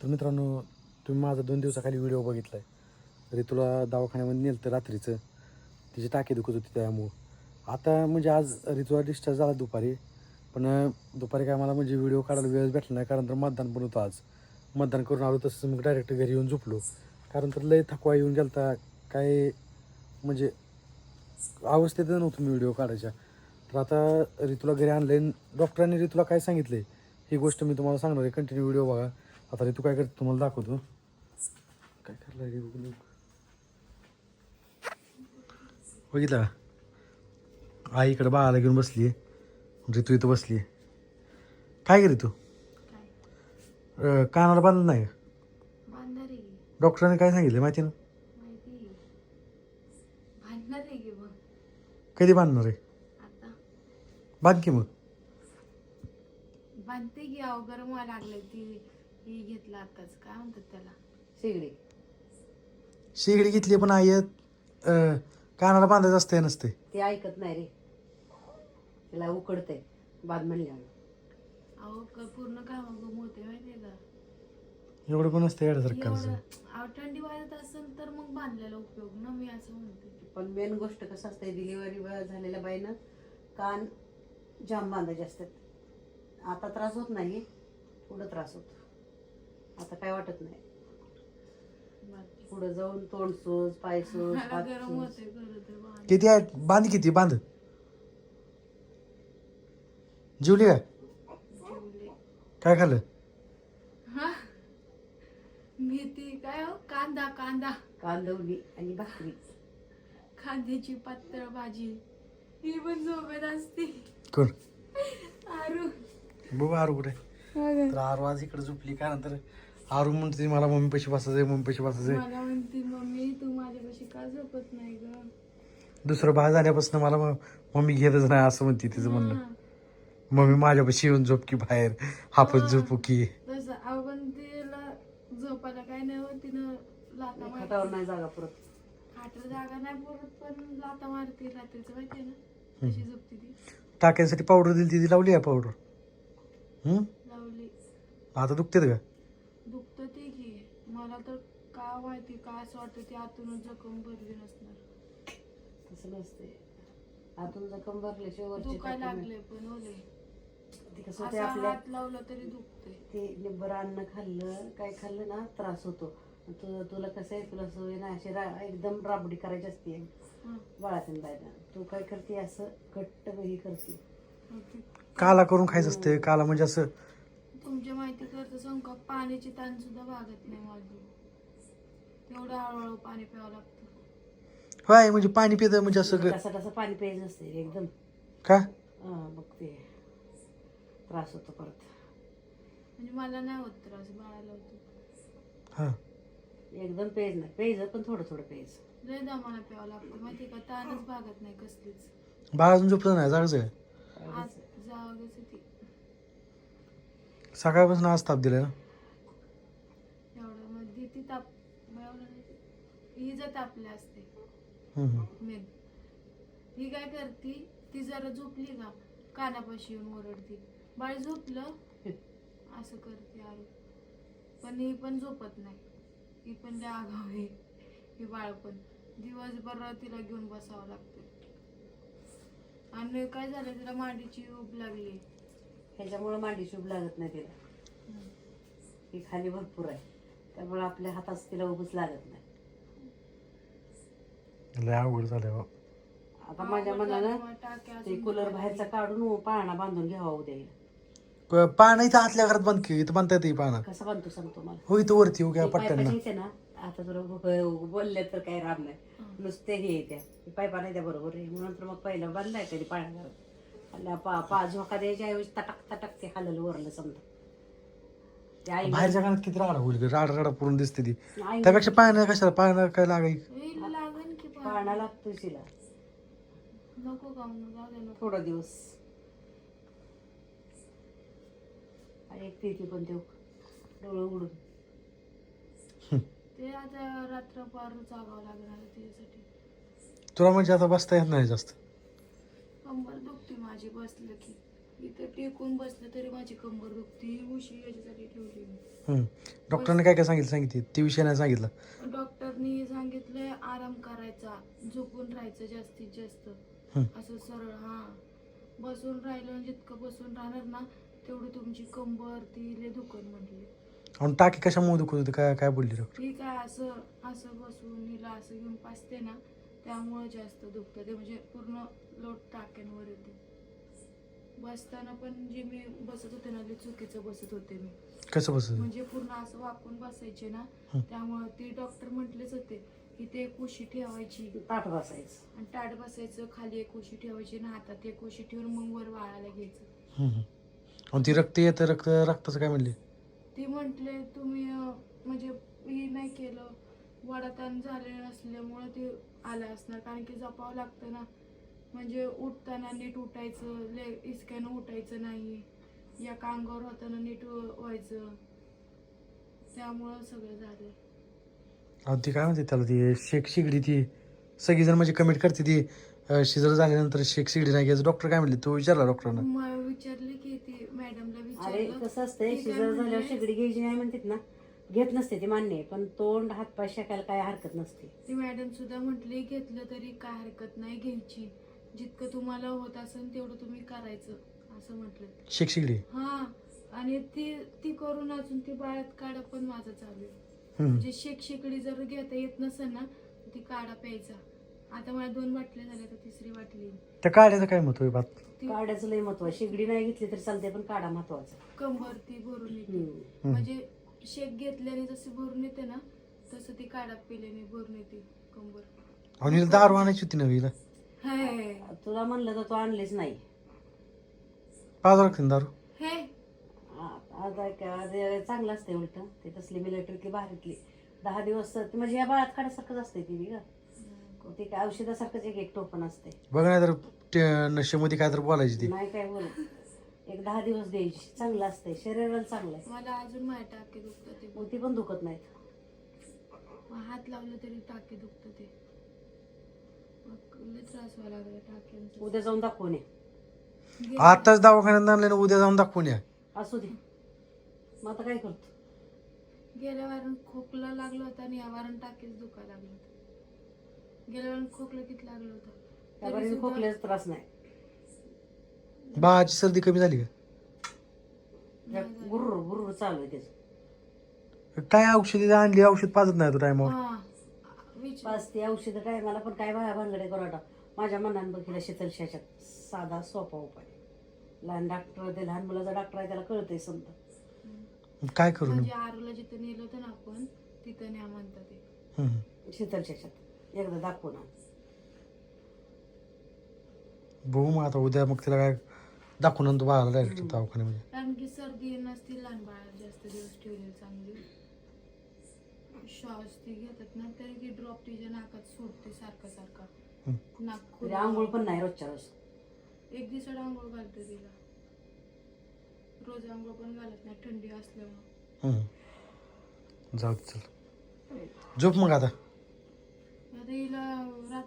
तर मित्रांनो तुम्ही माझा दोन दिवसाखाली व्हिडिओ बघितला आहे तरी तुला दवाखान्यामध्ये नेलं तर रात्रीचं. तिची टाकी दुखत होती त्यामुळं. आता म्हणजे आज रितुला डिस्चार्ज झाला दुपारी. पण दुपारी काय मला म्हणजे व्हिडिओ काढायला वेळ भेटला नाही कारण तर मतदान पण होतं आज. मतदान करून आलो तसंच मग डायरेक्ट घरी येऊन झोपलो. कारण तर लय थकवा येऊन गेलता. काय म्हणजे अवस्थेत नव्हतं मी व्हिडिओ काढायच्या. तर आता ऋतूला घरी आणलं डॉक्टरांनी ऋतूला काय सांगितलं ही गोष्ट मी तुम्हाला सांगणार आहे. कंटिन्यू व्हिडिओ बघा. आता ऋतू काय करते तुम्हाला दाखवतो. काय करला रे बघू. बघितलं आई इकडे बाळाला घेऊन बसली ऋतू इथं बसली काय करी तू कानाला बांधलं नाही? डॉक्टरांनी काय सांगितलं माहिती ना? कधी बांधणार आहे? आता. बांध की मग. बांधते की गरम व्हायला लागले ती. ही घेतला आताच काय म्हणतात त्याला? शेगडी. शेगडी घेतली पण आई अं, कानाला बांधायचं असते नसते ते ऐकत नाही रे. तिला उकडते बाद म्हणल्यावर. अहो क- पूर्ण काम होते माहितीये का? एवढं पण नसतं एवढं अहो थंडी वाजत असेल तर मग बांधलेला उपयोग ना मी असं म्हणते. पण मेन गोष्ट कसं असते डिलिव्हरी झालेल्या बाईनं कान जाम बांधायचे असतात. आता त्रास होत नाही पुढं त्रास होतो. आता काय वाटत नाही. पुढं जाऊन तोंड सूज पाय सूज हात गरम. होते. किती आहे? बांध किती? बांध. जेवली काय. काय खाल्लं? हा? मेथी काय हो? कांदा कांदा. कांदवली आणि भाकरी. कांद्याची पातळ भाजी. ही पण झोपेत असते. कोण? आरू. बघू आरू कुठे तर आरू आज इकडे झोपली. काय नंतर आरू म्हणते मला मम्मी पैसे बसायचंय मम्मी पैसे बसायचंय मला म्हणते मम्मी तू माझ्यापाशी का झोपत नाही ग? दुसरं बाळ झाल्यापासून मला मग मम्मी घेतच नाही असं म्हणते तिचं म्हणणं. हा. मम्मी माझ्यापाशी येऊन झोप की बाहेर. आपण झोपू की. तसं तिला झोपायला काय नाही होत तिनं लाता खटावर मारते. नाही जागा पुरत. खाटर जागा नाही पुरत पण लाता मारते रात्रीचं माहितीये ना? कशी झोपते ती. टाक्यांसाठी पावडर दिली ती लावली आहे पावडर? हम्म? लावली. आता दुखतेत का तर का माहिती काय असं वाटतं ती आतूनच जखम भरली नसणार. तसं नसते आतून जखम भरल्याशिवाय वरची दुखायला टाकी लागले पण ओले. नाही. ते कसं होते असं आपल्या हात लावला तरी दुखते ते निब्बर अन्न खाल्लं काय खाल्लं ना त्रास होतो. तु तुला कसं आहे तुला सवय ना अशी रा एकदम राबडी करायची असते. बाळातीन बायला तू काय करते असं घट्ट हे करते. काला करून खायचं असते काला म्हणजे असं तुमच्या माहिती करतं सांग का पाण्याची ताण सुद्धा भागत नाही माझी. तेवढं हळूहळू पाणी प्यावं लागतं. होय म्हणजे पाणी पितं म्हणजे असं ग- तसं तसं पाणी प्यायचं नसते एकदम. का? हा, मग ते त्रास होतो परत. म्हणजे मला नाही होत त्रास बाळाला होतो. हा. एकदम पेज नाही. प्यायचं पण थोडं थोडं प्यायचं. लय दामाला प्यावं लागतं. माहिती का? ताणच भागत नाही कसलीच. बाळ अजून झोपलं नाही जागच आहे? आज जागच ती. सकाळपासून आज ताप दिलाय ना एवढं मध्ये ती ताप एवढं नाही ते. ही जर तापले असते ही काय करती? ती जरा झोपली का? कानापाशी येऊन ओरडती. बाळ झोपलं? असं करते आरू पण ही पण झोपत नाही. ही पण लय आगाव आहे. ही बाळ पण दिवसभर तिला घेऊन बसावं लागतं. आणि काय झालं? तिला मांडीची ऊब लागली. ह्याच्यामुळं मांडी शुभ लागत नाही तिला. ही खाली भरपूर आहे. त्यामुळे आपल्या हातात तिला उभंच लागत नाही. लय अवघड झालंय बा. आता माझ्या मनानं ते कूलर बाहेरचा काढून पाळणा बांधून घ्यावा उद्या हिला. प- पानं इथं आतल्या घरात बांध की इथं बांधता येते पानं कसं बांधतो सांगतो मला. हो इथं वरती उग्या ते पट्ट्यांना. पायपाची येते ना आता तुला ब- बोलले तर काही राम नाही. नुसते हे येत्या ते पायपा नाही त्या बरोबर आहे. म्हणून तर मग पहिलं बांधलाय कधी पाळणा आणि पा पा झोका द्यायच्या ऐवजी तटक तटक ते खाल्लं वरलं समजा. ते आई बाहेरच्या कानात किती राडा होईल राडा राडा पुरून दिसते ती. आई त्यापेक्षा पानं कशाला पानं काय लागाय हिला लागन की पण पाळणा लागतो तिला. नको का जाऊ दे नको. थोडा दिवस. ऐकते ती पण ते डोळं उघडून. ते आता रात्रभर जागावं लागणार आहे त्याच्यासाठी तुला म्हणजे आता बसता येत नाही जास्त? कंबर दुखते माझी बसलं की. इथं टेकून बसलं तरी माझी कंबर दुखती. उशी याच्यासाठी ठेवली मी. हम्म. डॉक्टरने काय काय सांगितलं? सांगितलं. ते विषय नाही सांगितलं. डॉक्टरनी सांगितलंय आराम करायचा झोपून राहायचं जास्तीत जास्त. हं. असं सरळ हा. बसून राहिलं आणि जितकं बसून राहणार ना तेवढी तुमची कंबर ती लय दुखन म्हटली आणि टाकी कशामुळे दुखत होती? काय काय बोलली डॉक्टर? ठीक आहे असं असं बसून हिला असं घेऊन पाचते ना त्यामुळे जास्त दुखतं. ते म्हणजे पूर्ण लोट टाक्यांवर येते. बसताना पण जे मी बसत होते ना ते चुकीचं बसत होते मी. कसं बस म्हणजे पूर्ण असं वाकून बसायचे ना हं. त्यामुळे ते डॉक्टर म्हटलेच होते की ते एक उशी ठेवायची. ताट बसायचं. आणि ताट बसायचं खाली एक उशी ठेवायची ना हातात एक उशी ठेवून मग वर वाळायला घ्यायचं. आणि ती रक्त येतं रक्त रक्ताचं काय म्हणली? ती म्हटले तुम्ही अं, म्हणजे हे नाही केलं. वडाताण झाले नसल्यामुळे ते आलं असणार. कारण की जपावं लागतं ना. म्हणजे उठताना नीट उठायचं ले इस्क्यानं उठायचं नाही. या कांगावर होताना नीट व्हायचं. त्यामुळं सगळं झालं. अहो ती काय म्हणते त्याला ती? शेक शिगडी ती. सगळीजण म्हणजे कमेंट करते ती. शिजर झाल्यानंतर शेक शिगडी नाही घ्यायचं. डॉक्टर काय म्हणले? तो विचारला डॉक्टरना. मग विचारले की ती मॅडमला अरे विचारलं. कसं असतंय? ती काय शिजर झाल्यावर म्हणले? शेगडी घ्यायची नाही म्हणतात ना. घेत नसते ते मान्य आहे. पण तोंड हात पाय शेकायला काय हरकत नसते. ती मॅडम सुद्धा म्हटली घेतलं तरी काय हरकत नाही घ्यायची. जितकं तुम्हाला होत असेल तेवढं तुम्ही करायचं असं म्हटलं. शेक शिगडी हा आणि ती ती करून अजून ती बाळात काढा पण माझं चालू आहे. हम्म. म्हणजे शेक शेकडी जर घेता येत नसेल ना तर ती काढा प्यायचा. आता मला दोन बाटल्या झाल्या तर तिसरी बाटली. त्या काढ्याचं काय महत्त्व आहे बात? ती काड्याचं लय महत्त्व आहे. शेगडी नाही घेतली तरी चालते पण काढा महत्त्वाचा. कंबर ती भरून येते. म्हणजे शेक घेतल्याने जशी भरून येते ना तसं ती काढा पिल्याने भरून येते कंबर. आणि हिला दारू आणायची होती ना हिला हे तुला म्हणलं तर तू आणलीच नाही. पाच ना दारू हे. आ- आता काय ते चांगलं असते उलट. ते तसली मिलिटरीतली बाहेरीतली दहा दिवस तर- म्हणजे या बाळात काढ्यासारखंच असते ती बी का ते काय औषधासारखंच एक एक टोपण असते बघ नाही तर नशेमध्ये काय तर बोलायची ती. नाही काय बोलत. एक दहा दिवस द्यायची. चांगलं असते शरीराला चांगलं आहे. मला अजून माझे टाके दुखतात ते. मग ती पण दुखत नाहीत. मग हात लावलं तरी टाके दुखत ते. त्रास व्हायला लागला टाक्यांचा उद्या जाऊन दाखवून ये. आताच दवाखान्यात आणलं ना उद्या जाऊन दाखवून या. असू दे. मग आता काय करतो? गेल्या वारण खोकला लागला होता आणि या वारण टाकेच दुखायला लागलं होतं. गेल्या वारण खोकला किती लागलं होतं? तरी त्यापर्यंत सुद्धा- खोकल्याचा त्रास नाही. बाळाची सर्दी कमी झाली त्या गुर्र गुर्र चालू आहे त्याचं. का काय औषधी आणली? औषध पाजत नाही तो टायमावर हा. पाच ते औषधं काय मला पण काय बाया भानगडे करू माझ्या मनानं बघितलं शीतलशाच्यात साधा सोपा उपाय लहान डॉक्टर ते लहान मुलाचा डॉक्टर आहे त्याला कळतंय समजा. काय करू म्हणजे आरूला जिथं नेलं होतं ना आपण तिथं न्या म्हणतात ते. हम्म. शीतलशाच्यात एकदा दाखवून आण. बघू मग आता उद्या मग तिला काय दाखवून आणतो बाळाला डायरेक्ट दवाखान्यामध्ये. कारण की सर्दी नसती लहान बाळा जास्त दिवस ठेवली चांगली. श्वास ती घेतात ना तरी ती ड्रॉप तिच्या नाकात सोडते सारखा सारखा. नाक खुलं. आंघोळ पण नाही रोजच्या रोज एक दिवसाड आंघोळ घालते तिला रोज आंघोळ पण घालत नाही थंडी असल्यामुळे हम्म. जाऊ दे चल झोप मग आता आता हिला रात्र